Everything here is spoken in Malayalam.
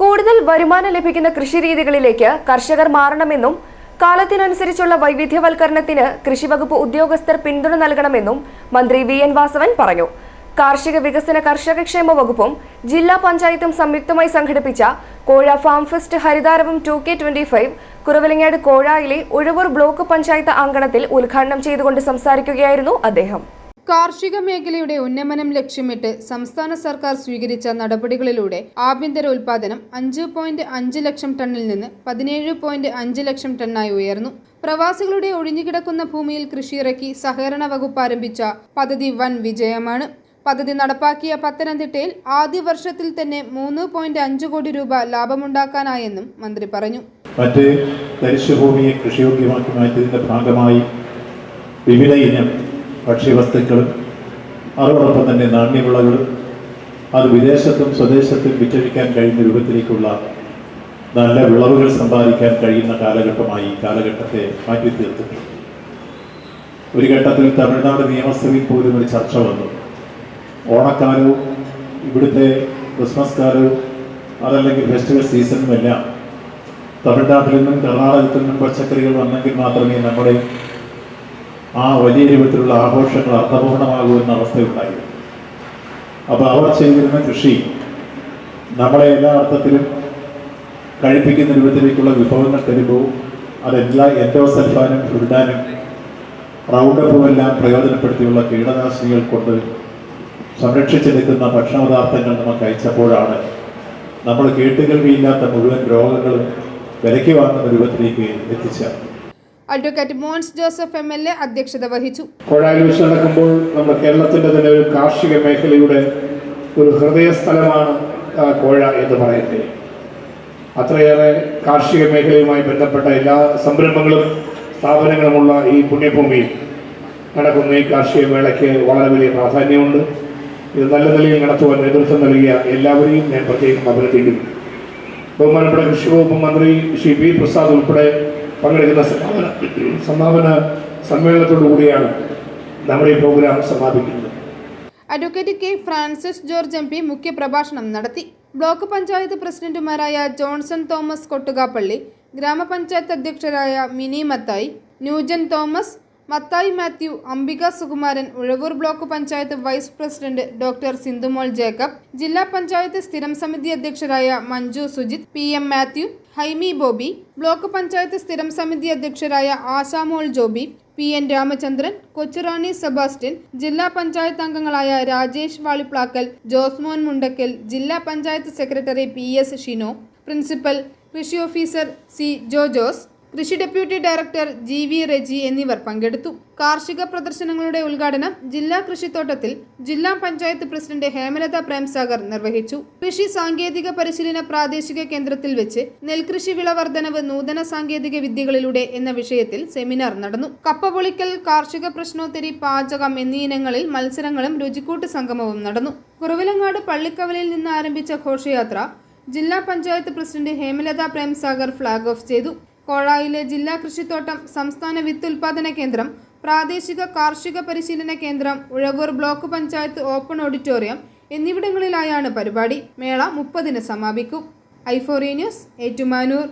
കൂടുതൽ വരുമാനം ലഭിക്കുന്ന കൃഷിരീതികളിലേക്ക് കർഷകർ മാറണമെന്നും കാലത്തിനനുസരിച്ചുള്ള വൈവിധ്യവൽക്കരണത്തിന് കൃഷിവകുപ്പ് ഉദ്യോഗസ്ഥർ പിന്തുണ നൽകണമെന്നും മന്ത്രി വി എൻ വാസവൻ പറഞ്ഞു. കാർഷിക വികസന കർഷകക്ഷേമ വകുപ്പും ജില്ലാ പഞ്ചായത്തും സംയുക്തമായി സംഘടിപ്പിച്ച Kozha farm fest Harithaaravam two K twenty five Kuravilangad കോഴായിലെ Uzhavoor block panchayat അങ്കണത്തിൽ ഉദ്ഘാടനം ചെയ്തുകൊണ്ട് സംസാരിക്കുകയായിരുന്നു അദ്ദേഹം. കാർഷിക മേഖലയുടെ ഉന്നമനം ലക്ഷ്യമിട്ട് സംസ്ഥാന സർക്കാർ സ്വീകരിച്ച നടപടികളിലൂടെ ആഭ്യന്തര ഉൽപാദനം അഞ്ച് പോയിന്റ് അഞ്ച് ലക്ഷം ടണ്ണിൽ നിന്ന് പതിനേഴ് പോയിന്റ് അഞ്ച് ലക്ഷം ടണ്ണായി ഉയർന്നു. പ്രവാസികളുടെ ഒഴിഞ്ഞുകിടക്കുന്ന ഭൂമിയിൽ കൃഷിയിറക്കി സഹകരണ വകുപ്പ് ആരംഭിച്ച പദ്ധതി വൻ വിജയമാണ്. പദ്ധതി നടപ്പാക്കിയ പത്തനംതിട്ടയിൽ ആദ്യ വർഷത്തിൽ തന്നെ മൂന്ന് പോയിന്റ് അഞ്ച് കോടി രൂപ ലാഭമുണ്ടാക്കാനായെന്നും മന്ത്രി പറഞ്ഞു. മറ്റ് തരിശുഭൂമിയെ കൃഷിയോഗ്യമാക്കി മാറ്റിയതിന്റെ ഭാഗമായി വിവിധ ഇനം ഭക്ഷ്യവസ്തുക്കളും അതോടൊപ്പം തന്നെ നാണ്യവിളകളും അത് വിദേശത്തും സ്വദേശത്തും വിറ്റഴിക്കാൻ കഴിയുന്ന രൂപത്തിലേക്കുള്ള നല്ല വിളവുകൾ സമ്പാദിക്കാൻ കഴിയുന്ന കാലഘട്ടമായി കാലഘട്ടത്തെ മാറ്റി തീർത്തിട്ടുണ്ട് ഒരു ഘട്ടത്തിൽ തമിഴ്നാട് നിയമസഭയിൽ പോലും ഒരു ചർച്ച വന്നു. ഓണക്കാലവും ഇവിടുത്തെ ക്രിസ്മസ് കാലവും അതല്ലെങ്കിൽ ഫെസ്റ്റിവൽ സീസണുമെല്ലാം തമിഴ്നാട്ടിൽ നിന്നും കർണാടകത്തിൽ നിന്നും പച്ചക്കറികൾ വന്നെങ്കിൽ മാത്രമേ നമ്മുടെ ആ വലിയ രൂപത്തിലുള്ള ആഘോഷങ്ങൾ അർത്ഥപൂർണമാകൂ എന്ന അവസ്ഥയുണ്ടായിരുന്നു അപ്പോൾ അവർ ചെയ്തിരുന്ന കൃഷി നമ്മളെ എല്ലാ അർത്ഥത്തിലും കഴിപ്പിക്കുന്ന രൂപത്തിലേക്കുള്ള വിഭവങ്ങൾ തരുമ്പോൾ അതെല്ലാം എൻഡോസൽഫാനും ഫുഡാനും റൗണ്ടപ്പുമെല്ലാം പ്രയോജനപ്പെടുത്തിയുള്ള കീടനാശിനികൾ കൊണ്ട് സംരക്ഷിച്ചെടുക്കുന്ന ഭക്ഷണപദാർത്ഥങ്ങൾ നമുക്ക് അയച്ചപ്പോഴാണ് നമ്മൾ കേട്ടുകേൾവിയില്ലാത്ത മുഴുവൻ രോഗങ്ങളും വിലയ്ക്ക് വാങ്ങുന്ന രൂപത്തിലേക്ക് എത്തിച്ചത് advocate Mons Joseph M L A അധ്യക്ഷത വഹിച്ചു. കോഴായിൽ വെച്ച് നടക്കുമ്പോൾ നമ്മുടെ കേരളത്തിന്റെ തന്നെ ഒരു കാർഷിക മേഖലയുടെ ഒരു ഹൃദയസ്ഥലമാണ് കോഴ എന്ന് പറയുന്നത്. അത്രയേറെ കാർഷിക മേഖലയുമായി ബന്ധപ്പെട്ട എല്ലാ സംരംഭങ്ങളും സ്ഥാപനങ്ങളുമുള്ള ഈ പുണ്യഭൂമിയിൽ നടക്കുന്ന ഈ കാർഷിക മേളയ്ക്ക് വളരെ വലിയ പ്രാധാന്യമുണ്ട്. ഇത് നല്ല നിലയിൽ നടത്തുവാൻ നേതൃത്വം നൽകിയ എല്ലാവരെയും ഞാൻ പ്രത്യേകം അഭിനന്ദിക്കുന്നു. ബഹുമാനപ്പെട്ട കൃഷി വകുപ്പ് മന്ത്രി ശ്രീ പി പ്രസാദ് ഉൾപ്പെടെ പങ്കെടുക്കുന്ന സമാപന സമാപന സമ്മേളനത്തോടു കൂടിയാണ് നമ്മുടെ ഈ programme സമാപിക്കുന്നത്. Advocate K Francis George M P മുഖ്യപ്രഭാഷണം നടത്തി. ബ്ലോക്ക് പഞ്ചായത്ത് പ്രസിഡന്റുമാരായ ജോൺസൺ തോമസ് കൊട്ടുകാപ്പള്ളി ഗ്രാമപഞ്ചായത്ത് അധ്യക്ഷരായ Mini Mathai new gen Thomas Mathai Mathew Ambika Sukumaran Uzhavoor block panchayat vice president doctor Sindhumol Jacob ജില്ലാ പഞ്ചായത്ത് സ്ഥിരം സമിതി അധ്യക്ഷരായ Manju Sujith P M Mathew Haimi Bobby block panchayat സ്ഥിരം സമിതി അധ്യക്ഷരായ ആശാമോൾ ജോബി പി എൻ രാമചന്ദ്രൻ കൊച്ചുറാണി സെബാസ്റ്റ്യൻ ജില്ലാ പഞ്ചായത്ത് അംഗങ്ങളായ രാജേഷ് വാളിപ്ലാക്കൽ ജോസ്മോൻ മുണ്ടക്കൽ ജില്ലാ panchayat secretary P S Shino principal കൃഷി ഓഫീസർ സി ജോ ജോസ് കൃഷി deputy director G V Reji എന്നിവർ പങ്കെടുത്തു. കാർഷിക പ്രദർശനങ്ങളുടെ ഉദ്ഘാടനം ജില്ലാ കൃഷിത്തോട്ടത്തിൽ ജില്ലാ പഞ്ചായത്ത് പ്രസിഡന്റ് ഹേമലത പ്രേംസാഗർ നിർവഹിച്ചു. കൃഷി സാങ്കേതിക പരിശീലന പ്രാദേശിക കേന്ദ്രത്തിൽ വെച്ച് നെൽകൃഷി വിളവർദ്ധനവ് നൂതന സാങ്കേതിക വിദ്യകളിലൂടെ എന്ന വിഷയത്തിൽ സെമിനാർ നടന്നു. കപ്പ പൊളിക്കൽ കാർഷിക പ്രശ്നോത്തരി പാചകം എന്നീ ഇനങ്ങളിൽ മത്സരങ്ങളും രുചിക്കൂട്ട് സംഗമവും നടന്നു. കുറവിലങ്ങാട് പള്ളിക്കവലയിൽ നിന്ന് ആരംഭിച്ച ഘോഷയാത്ര ജില്ലാ panchayat president Hemalatha Premsagar flag off ചെയ്തു. കോഴായിലെ ജില്ലാ കൃഷിത്തോട്ടം സംസ്ഥാന വിത്ത് ഉൽപാദന കേന്ദ്രം പ്രാദേശിക കാർഷിക പരിശീലന കേന്ദ്രം Uzhavoor block panchayat open auditorium എന്നിവിടങ്ങളിലായാണ് പരിപാടി. മേള മുപ്പതിന് സമാപിക്കും. ഐഫോറി ന്യൂസ് ഏറ്റുമാനൂർ.